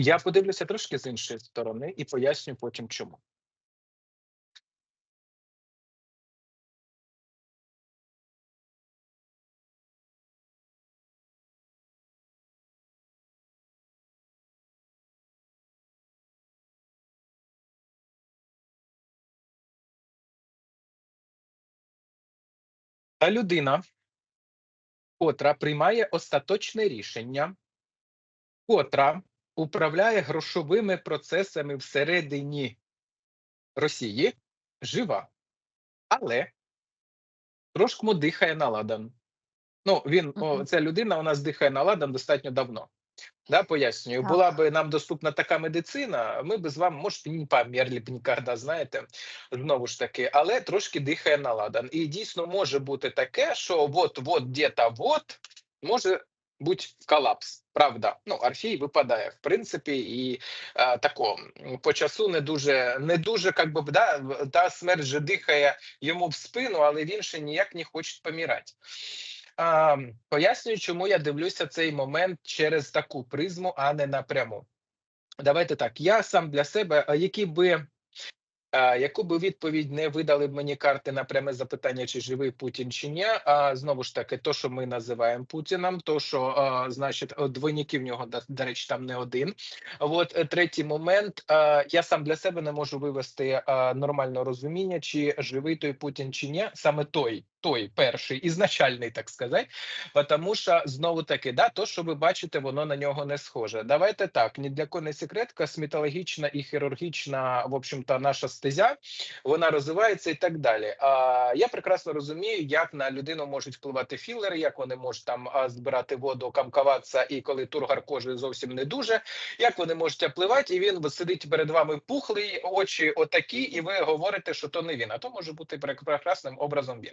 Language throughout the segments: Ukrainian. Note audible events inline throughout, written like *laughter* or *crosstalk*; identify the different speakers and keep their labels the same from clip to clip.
Speaker 1: Я подивлюся трошки з іншої сторони і поясню потім чому. Та людина, котра приймає остаточне рішення, котра управляє грошовими процесами всередині Росії, жива, але трошки дихає на ладан. Ну, він, о, ця людина у нас дихає на ладан достатньо давно. Да, пояснюю,
Speaker 2: Так.
Speaker 1: була би нам доступна така медицина, ми б з вами, може, не померли б ніколи, знаєте, знову ж таки, але трошки дихає на ладан. І дійсно може бути таке, що от-от, где-то вот може бути колапс. Правда, ну Орфій випадає в принципі, і е, тако по часу не дуже, не дуже, как би да, та смерть же дихає йому в спину, але він ще ніяк не хоче помирати. А, пояснюю, чому я дивлюся цей момент через таку призму, а не напряму. Давайте так. Я сам для себе, які би. Яку би відповідь не видали б мені карти на пряме запитання, чи живий Путін чи ні, а знову ж таки, то, що ми називаємо Путіном, то що а, значить двойників в нього до, до речі, там не один. От е, третій момент. а, Я сам для себе не можу вивести а, нормального розуміння, чи живий той Путін чи ні, саме той, той перший ізначальний, так сказати. Тому що знову таки, да, то, що ви бачите, воно на нього не схоже. Давайте так, ні для кого не секрет, косметологічна і хірургічна, в общем-то, наша стезя, вона розвивається і так далі. А я прекрасно розумію, як на людину можуть впливати філери, як вони можуть там збирати воду, камкуватися, і коли тургар кожи зовсім не дуже, як вони можуть впливати, і він сидить перед вами пухлий, очі отакі, і ви говорите, що то не він, а то може бути прекрасним образом він.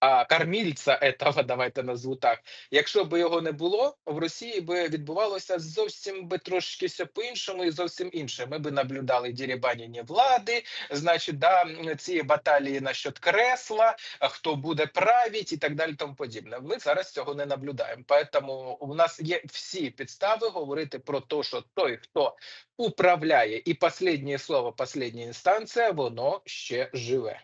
Speaker 1: А кормільця этого, *laughs* давайте назву так. Якщо б його не було, в Росії би відбувалося зовсім би трошки все по-іншому і зовсім інше. Ми би наблюдали дерибанення влади, значить, да, ці баталії насчет кресла, хто буде править і так далі, тому подібне. Ми зараз цього не наблюдаємо. Тому у нас є всі підстави говорити про те, що той, хто управляє, і останнє слово, остання інстанція, воно ще живе.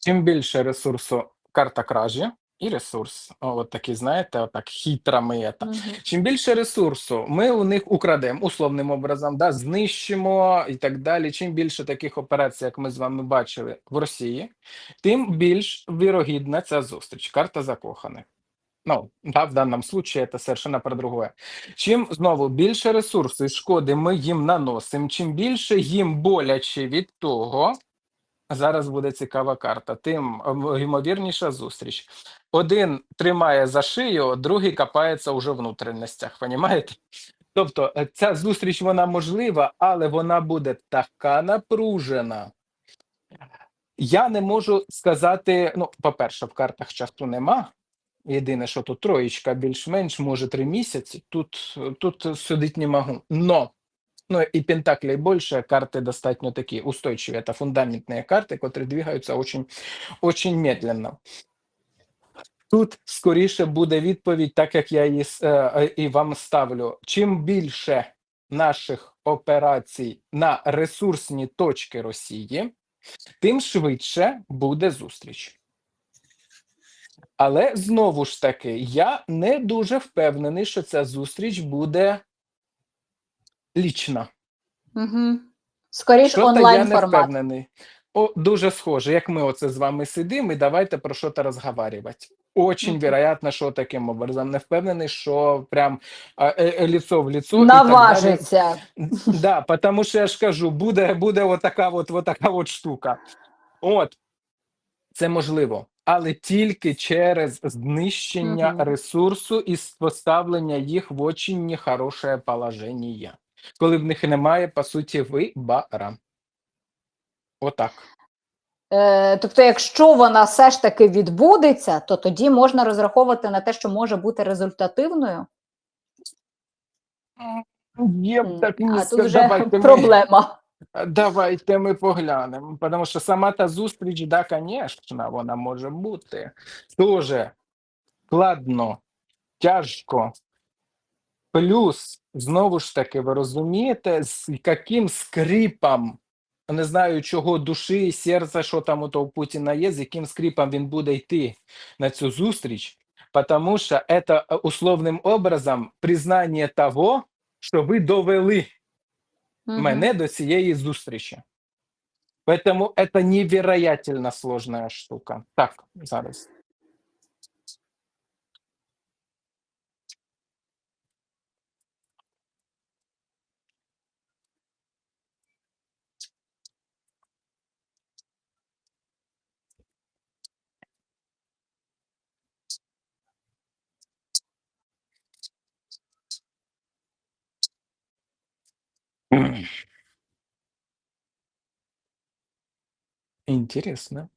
Speaker 1: Чим більше ресурсу карта кражі і ресурс, от такі, знаєте, отак хитро ми це.
Speaker 2: Мгм.
Speaker 1: Чим більше ресурсу ми у них украдемо условним образом, да, знищимо і так далі. Чим більше таких операцій, як ми з вами бачили в Росії, тим більш вірогідна ця зустріч. Карта закоханих. Ну, да, в даному случае це совершенно про другое. Чим знову більше ресурсу і шкоди ми їм наносимо, чим більше їм боляче від того. Зараз буде цікава карта. Тим ймовірніша зустріч. Один тримає за шию, другий копається уже в внутрішностях. Понімаєте? Тобто е, ця зустріч вона можлива, але вона буде така напружена. Я не можу сказати. Ну, по-перше, в картах часу нема. Єдине, що тут троєчка більш-менш, може три місяці. Тут, тут судити не можу. Но Ну і пентаклей більше, карти достатньо такі устойчиві. Це фундаментні карти, які двигаються очень, очень медленно. Тут скоріше буде відповідь, так як я її е, е, і вам ставлю. Чим більше наших операцій на ресурсні точки Росії, тим швидше буде зустріч. Але знову ж таки, я не дуже впевнений, що ця зустріч буде лічна.
Speaker 2: Мгм. Скоріш
Speaker 1: Що-то я
Speaker 2: онлайн
Speaker 1: не впевнений. О, дуже схоже, як ми оце з вами сидимо, і давайте про що то розговарювати. Очень
Speaker 2: Мгм.
Speaker 1: вероятно, що таким образом. Не впевнений, що прям е, е, лицо в далі.
Speaker 2: Наважиться.
Speaker 1: Да, потому що я ж кажу, буде, буде отака от, отака от штука. От, це можливо, але тільки через знищення
Speaker 2: Мгм.
Speaker 1: ресурсу і поставлення їх в очень нехорошее положення. Коли в них немає, по суті, вибора. Отак.
Speaker 2: Е, тобто, якщо вона все ж таки відбудеться, то тоді можна розраховувати на те, що може бути результативною.
Speaker 1: Б так не
Speaker 2: А тут вже
Speaker 1: Давайте ми, *laughs*
Speaker 2: проблема.
Speaker 1: давайте ми поглянемо. Тому що сама та зустріч, да, звісно, вона може бути. Дуже складно, тяжко. Плюс, знову ж таки, ви розумієте, з яким скрипом, не знаю чого, душі, серця, що там у того Путіна є, з яким скрипом він буде йти на цю зустріч, тому що це е, условним образом признання того, що ви довели
Speaker 2: Мгм.
Speaker 1: мене до цієї зустрічі. Поэтому это невероятно сложная штука. Так, зараз. Интересно.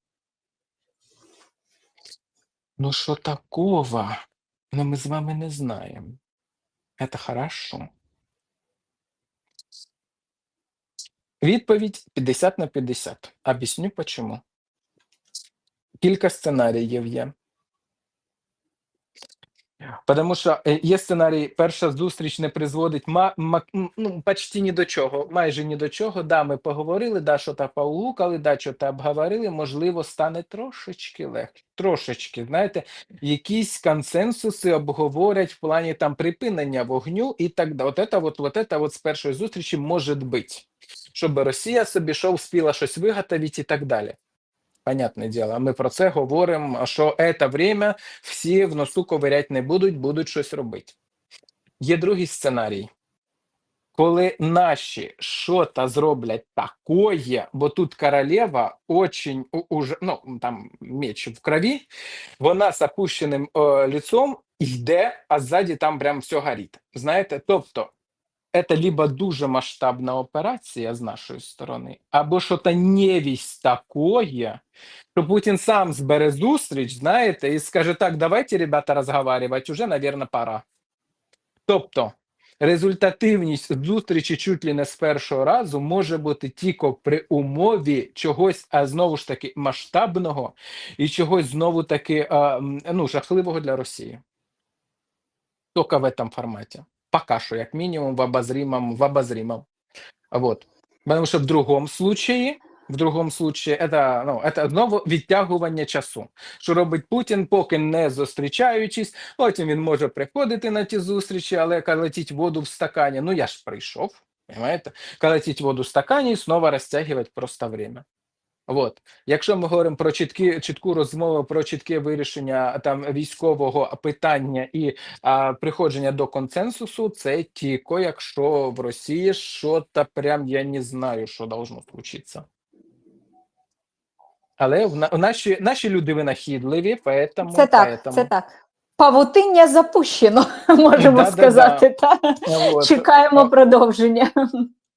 Speaker 1: Ну, що такого? Ну, ми з вами не знаємо. Это хорошо. Відповідь 50 на 50. Об'ясню почему. Кілька сценаріїв є. Потому що є сценарій, перша зустріч не призводить ма, ма, ну, почти ні до чого, майже ні до чого. Да, ми поговорили, да, що то поулукали, да, що то обговорили, можливо, стане трошечки легше. Трошечки, знаєте, якісь консенсуси обговорять в плані там припинення вогню і так далі. От это, от, от это от з першої зустрічі може бути. Щоб Росія собі що вспіла щось виготовити і так далі. Понятне діло, ми про це говоримо, що це время всі в носу ковирять не будуть, будуть щось робити. Є другий сценарій. Коли наші що-то зроблять такое, бо тут королева очень уже, ну там меч в крові, вона з опущеним е, лицом йде, а ззаді там прям все горить. Знаєте, тобто це либо дуже масштабна операція з нашої сторони, або що-то невість такое, що Путін сам збере зустріч, знаєте, і скаже: так, давайте, ребята, розговаривати, уже, наверное, пора. Тобто, результативність зустрічі чуть ли не з першого разу може бути тільки при умові чогось, а знову ж таки, масштабного і чогось знову таки ну, жахливого для Росії. Тільки в этом форматі. Пока що, як мінімум, в обозримом, в обозримом. Вот. Потому що в другому случаї, в другому случаї, это, ну, это знову відтягування часу. Що робить Путін, поки не зустрічаючись, потім він може приходити на ті зустрічі, але калатіть воду в стакані. Ну я ж прийшов, понимаете? Калатіть воду в стакані і знову розтягувати просто время. Вот. Якщо ми говоримо про чіткі, чітку розмову, про чітке вирішення там військового питання і а, приходження до консенсусу, це тільки якщо в Росії що-то прям я не знаю, що должно случитися. Але в, на, наші, наші люди винахідливі, поэтому,
Speaker 2: Це так,
Speaker 1: поэтому,
Speaker 2: це так. Павутиння запущено, *laughs* можемо
Speaker 1: Да-да-да.
Speaker 2: сказати. Та?
Speaker 1: Вот.
Speaker 2: Чекаємо продовження.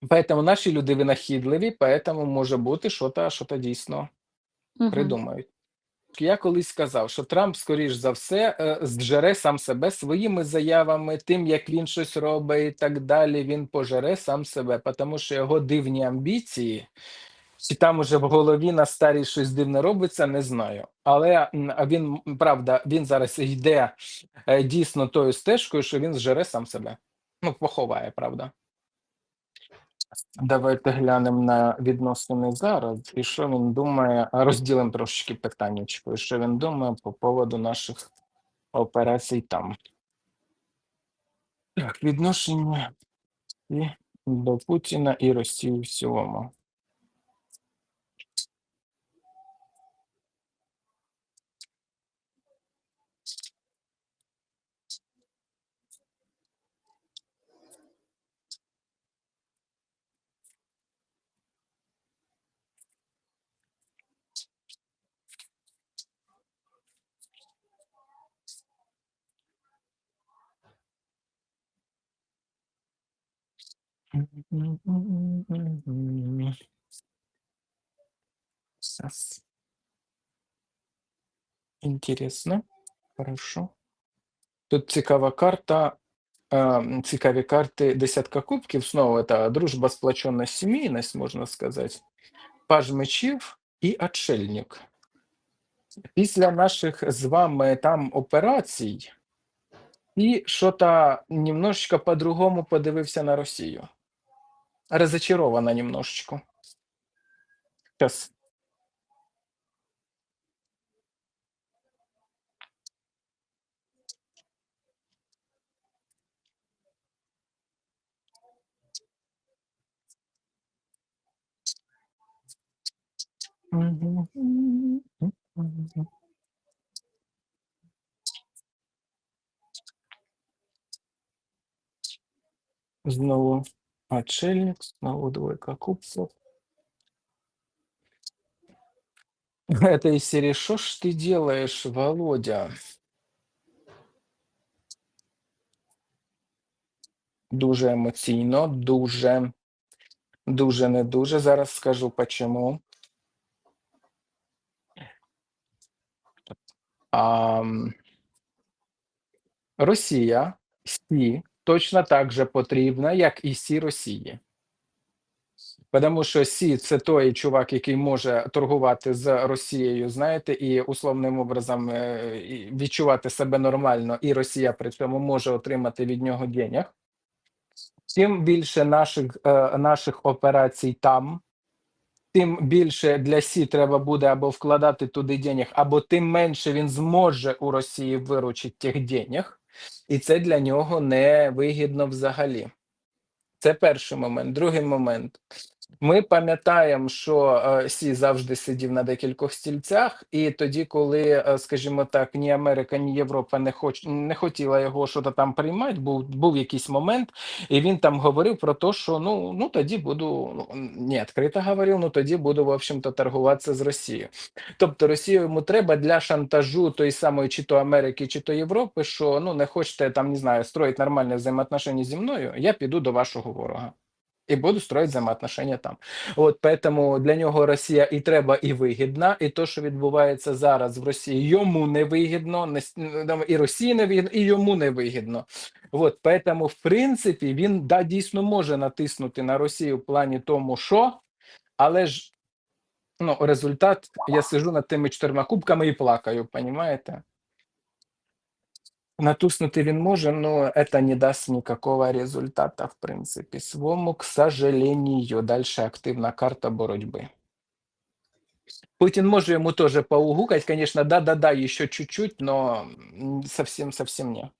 Speaker 1: Поэтому наші люди винахідливі, поэтому може бути що-то, що-то дійсно
Speaker 2: Мгм.
Speaker 1: придумають. Я колись сказав, що Трамп, скоріш за все, зжере сам себе своїми заявами, тим, як він щось робить і так далі. Він пожере сам себе, тому що його дивні амбіції, чи там уже в голові на старій щось дивне робиться, не знаю. Але він правда, він зараз йде е, дійсно тою стежкою, що він зжере сам себе. Ну, поховає, правда. Давайте глянемо на відносини зараз, і що він думає. Розділимо трошечки питаннячко, і що він думає по поводу наших операцій там. Так, відношення і до Путіна і Росії в цілому. Сейчас. Интересно. Хорошо. Тут цікава карта. е, Цікаві карти десятка кубків. Знову це дружба, сплоченность, сімейність, можна сказати. Паж мечів і отшельник. Після наших з вами там операцій і що-то немножечко по-другому подивився на Росію. Разочарована немножечко. Сейчас. Знову отшельник, знову двойка кубков. *laughs* Это из серии «Что ж ты делаешь, Володя?» Дуже емоційно, дуже, дуже не дуже. Зараз скажу почему. А, м, Росія Сі точно так же потрібна, як і Сі Росії. Тому що Сі це той чувак, який може торгувати з Росією, знаєте, і условним образом е, відчувати себе нормально, і Росія при цьому може отримати від нього денег. Чим більше наших, е, наших операцій там, тим більше для Сі треба буде або вкладати туди денег, або тим менше він зможе у Росії виручити тих денег, і це для нього не вигідно взагалі. Це перший момент. Другий момент. Ми пам'ятаємо, що е, Сі завжди сидів на декількох стільцях, і тоді, коли, е, скажімо так, ні Америка, ні Європа не хоч не хотіла його щось там приймати, був був якийсь момент, і він там говорив про те, що ну ну тоді буду ну не відкрито говорив, ну тоді буду в общем-то торгуватися з Росією. Тобто Росію йому треба для шантажу тої самої чи то Америки, чи то Європи, що ну не хочете там не знаю строїти нормальні взаємоотношення зі мною, я піду до вашого ворога. І буду строить взаємоотношення там. От поэтому для нього Росія і треба, і вигідна. І то, що відбувається зараз в Росії, йому не вигідно, не і Росії не вигідно, і йому не вигідно. От поэтому, в принципі, він да дійсно може натиснути на Росію в плані тому, що, але ж ну, результат, я сижу над тими чотирма кубками і плакаю, понімаєте? Натуснути він може, но это не даст никакого результата, в принципі, свому, к сожалению. Дальше активна карта боротьби. Путин може йому тоже поугукать, конечно, да-да-да, еще чуть-чуть, но совсем-совсем не.